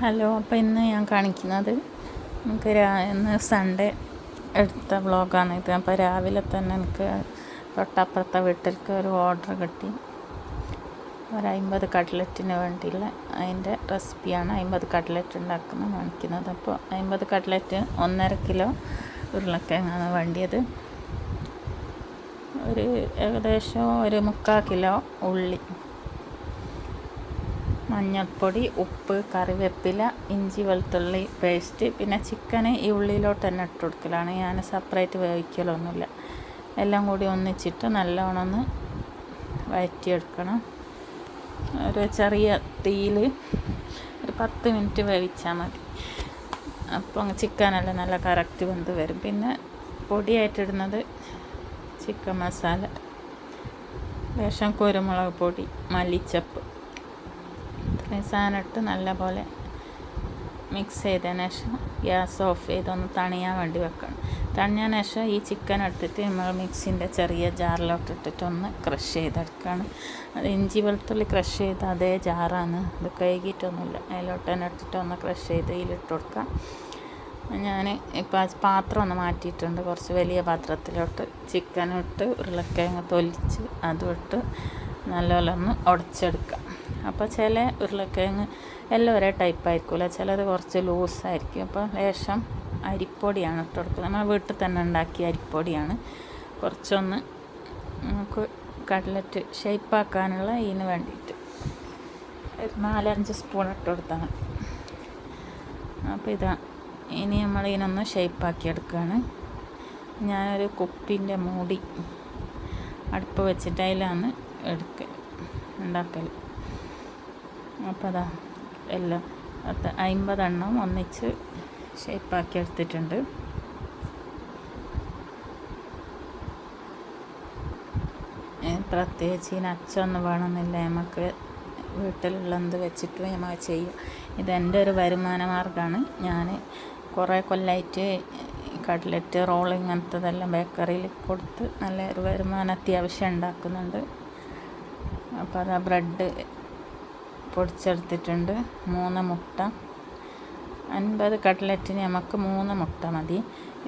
Hello അപ്പോൾ ഇന്ന് ഞാൻ കാണിക്കുന്നത് നമുക്ക് ഇന്ന് സൺഡേ എടുത്ത വ്ളോഗാണ് ഇത് അപ്പോൾ രാവിലെ തന്നെ എനിക്ക് തൊട്ടപ്പുറത്തെ വീട്ടിലേക്ക് ഒരു ഓർഡർ കിട്ടി. ഒരു അമ്പത് കട്ട്ലറ്റിന് വേണ്ടിയുള്ള അതിന്റെ റെസിപ്പിയാണ് അമ്പത് കട്ട്ലറ്റ് ഉണ്ടാക്കുന്ന കാണിക്കുന്നത്. അപ്പോൾ അമ്പത് കട്ട്ലറ്റ് ഒന്നര കിലോ ഉരുളക്കിഴങ്ങാണ് വേണ്ടിയത്. ഒരു ഏകദേശം ഒരു മുക്കാൽ കിലോ ഉള്ളി. മഞ്ഞൾപ്പൊടി ഉപ്പ് കറിവേപ്പില ഇഞ്ചി വെളുത്തുള്ളി പേസ്റ്റ് പിന്നെ ചിക്കന് ഈ ഉള്ളിലോട്ട് തന്നെ ഇട്ട് കൊടുക്കലാണ്. ഞാൻ സെപ്പറേറ്റ് വേവിക്കലൊന്നുമില്ല. എല്ലാം കൂടി ഒന്നിച്ചിട്ട് നല്ലോണം ഒന്ന് വഴറ്റിയെടുക്കണം ഒരു ചെറിയ തീയിൽ ഒരു പത്ത് മിനിറ്റ് വേവിച്ചാൽ മതി. അപ്പോൾ ചിക്കനെല്ലാം നല്ല കറക്റ്റ് വെന്ത് വരും. പിന്നെ പൊടിയായിട്ടിടുന്നത് ചിക്കൻ മസാല ലേശം കുരുമുളക് പൊടി മല്ലിച്ചപ്പ് ഇത്രയും സാധനം ഇട്ട് നല്ലപോലെ മിക്സ് ചെയ്തതിന് ശേഷം ഗ്യാസ് ഓഫ് ചെയ്തൊന്ന് തണിയാൻ വേണ്ടി വെക്കണം. തണിഞ്ഞതിന് ശേഷം ഈ ചിക്കൻ എടുത്തിട്ട് നമ്മൾ മിക്സിന്റെ ചെറിയ ജാറിലോട്ട് ഇട്ടിട്ടൊന്ന് ക്രഷ് ചെയ്തെടുക്കുകയാണ് അത് ഇഞ്ചി വെളുത്തുള്ളി ക്രഷ് ചെയ്ത അതേ ജാറാണ് ഇത് കഴുകിയിട്ടൊന്നുമില്ല. അതിലോട്ട് തന്നെ ഇട്ടിട്ട് ഒന്ന് ക്രഷ് ചെയ്ത് ഇതിലിട്ട് കൊടുക്കാം. ഞാൻ ഇപ്പോൾ പാത്രം ഒന്ന് മാറ്റിയിട്ടുണ്ട്. കുറച്ച് വലിയ പാത്രത്തിലോട്ട് ചിക്കൻ ഇട്ട് ഉരുളക്കിഴങ്ങ് തൊലിച്ച് അതും ഇട്ട് നല്ലപോലെ ഒന്ന് ഉടച്ചെടുക്കാം. അപ്പോൾ ചില ഉരുളക്കിഴങ്ങ് എല്ലാം ഒരേ ടൈപ്പ് ആയിരിക്കില്ല? ചിലത് കുറച്ച് ലൂസായിരിക്കും അപ്പോൾ ലേശം അരിപ്പൊടിയാണ് ഇട്ട് കൊടുക്കുന്നത് നമ്മൾ വീട്ടിൽ തന്നെ ഉണ്ടാക്കിയ അരിപ്പൊടിയാണ്. കുറച്ചൊന്ന് നമുക്ക് കട്ലറ്റ് ഷേപ്പാക്കാനുള്ള ഇതിന് വേണ്ടിയിട്ട് ഒരു നാലഞ്ച് സ്പൂൺ ഇട്ട് കൊടുത്താൽ മതി അപ്പോൾ ഇതാ ഇനി നമ്മൾ ഇതിനൊന്ന് ഷേപ്പാക്കി എടുക്കുകയാണ്. ഞാനൊരു കുപ്പിന്റെ മൂടി അടുപ്പ് വെച്ചിട്ട് അതിലാണ് എടുക്കൽ ഉണ്ടാക്കൽ അപ്പോൾ അതാ എല്ലാം പത്ത് അമ്പതെണ്ണം ഒന്നിച്ച് ഷേപ്പാക്കി എടുത്തിട്ടുണ്ട്. പ്രത്യേകിച്ച് ഇതിന് അച്ചൊന്നും വേണമെന്നില്ല. നമുക്ക് വീട്ടിലുള്ളത് വെച്ചിട്ട് നമ്മൾ ചെയ്യും. ഇതെന്റെ ഒരു വരുമാന മാർഗമാണ്. ഞാൻ കുറേ കൊല്ലമായിട്ട് കട്ട്ലറ്റ് റോൾ ഇങ്ങനത്തതെല്ലാം ബേക്കറിയിൽ കൊടുത്ത് നല്ല ഒരു വരുമാനം അത്യാവശ്യം ഉണ്ടാക്കുന്നുണ്ട്. അപ്പോൾ അത് ബ്രെഡ് പൊടിച്ചെടുത്തിട്ടുണ്ട്. മൂന്ന് മുട്ട. അൻപത് കട്ട്ലറ്റിന് നമുക്ക് മൂന്ന് മുട്ട മതി.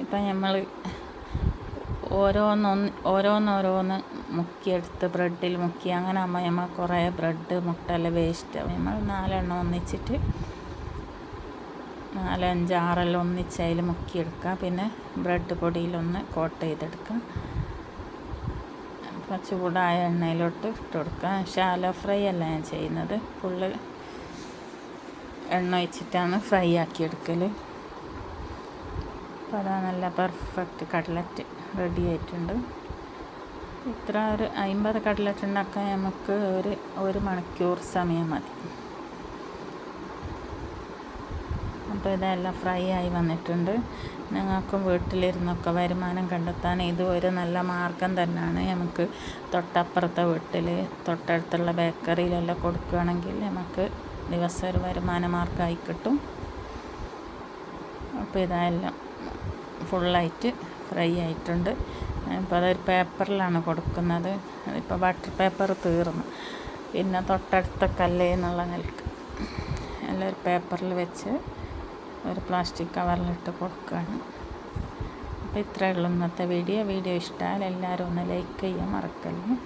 ഇപ്പം നമ്മൾ ഓരോന്നൊന്ന് ഓരോന്നോരോന്ന് മുക്കിയെടുത്ത് ബ്രെഡിൽ മുക്കി. അങ്ങനെ ആകുമ്പോൾ നമ്മൾ കുറേ ബ്രെഡ് മുട്ടയെല്ലാം വേസ്റ്റ്. നമ്മൾ നാലെണ്ണം ഒന്നിച്ചിട്ട് നാലഞ്ച് ആറെല്ലാം ഒന്നിച്ച് മുക്കിയെടുക്കുക പിന്നെ ബ്രെഡ് പൊടിയിലൊന്ന് കോട്ട് ചെയ്തെടുക്കുക അപ്പോൾ ചൂടായ എണ്ണയിലോട്ട് ഇട്ട് കൊടുക്കുക. ഷാലോ ഫ്രൈ അല്ല ഞാൻ ചെയ്യുന്നത്. ഫുള്ള് എണ്ണ ഒഴിച്ചിട്ടാണ് ഫ്രൈ ആക്കി എടുക്കൽ അപ്പോൾ അതാ നല്ല പെർഫെക്റ്റ് കട്ലറ്റ് റെഡി ആയിട്ടുണ്ട്. ഇത്ര ഒരു അമ്പത് കട്ട്ലറ്റ് ഉണ്ടാക്കാൻ നമുക്ക് ഒരു ഒരു മണിക്കൂർ സമയം മതി. അപ്പോൾ ഇതെല്ലാം ഫ്രൈ ആയി വന്നിട്ടുണ്ട്. ഞങ്ങൾക്കും വീട്ടിലിരുന്നൊക്കെ വരുമാനം കണ്ടെത്താൻ ഇത് ഒരു നല്ല മാർഗം തന്നെയാണ്. നമുക്ക് തൊട്ടപ്പുറത്തെ വീട്ടിൽ തൊട്ടടുത്തുള്ള ബേക്കറിയിലെല്ലാം കൊടുക്കുകയാണെങ്കിൽ നമുക്ക് ദിവസം ഒരു വരുമാന മാർഗമായി കിട്ടും. അപ്പോൾ ഇതെല്ലാം ഫുള്ളായിട്ട് ഫ്രൈ ആയിട്ടുണ്ട്. ഇപ്പോൾ അതൊരു പേപ്പറിലാണ് കൊടുക്കുന്നത്. ഇപ്പോൾ ബട്ടർ പേപ്പർ തീർന്നു. പിന്നെ തൊട്ടടുത്ത കല്ലേ എന്നുള്ള നിലയ്ക്ക് ഒരു പേപ്പറിൽ വെച്ച് ഒരു പ്ലാസ്റ്റിക് കവറിലിട്ട് കൊടുക്കുകയാണ്. അപ്പോൾ ഇത്രയേ ഉള്ളൂ ഇന്നത്തെ വീഡിയോ. വീഡിയോ ഇഷ്ടമായാൽ എല്ലാവരും ഒന്ന് ലൈക്ക് ചെയ്യാൻ മറക്കല്ലേ?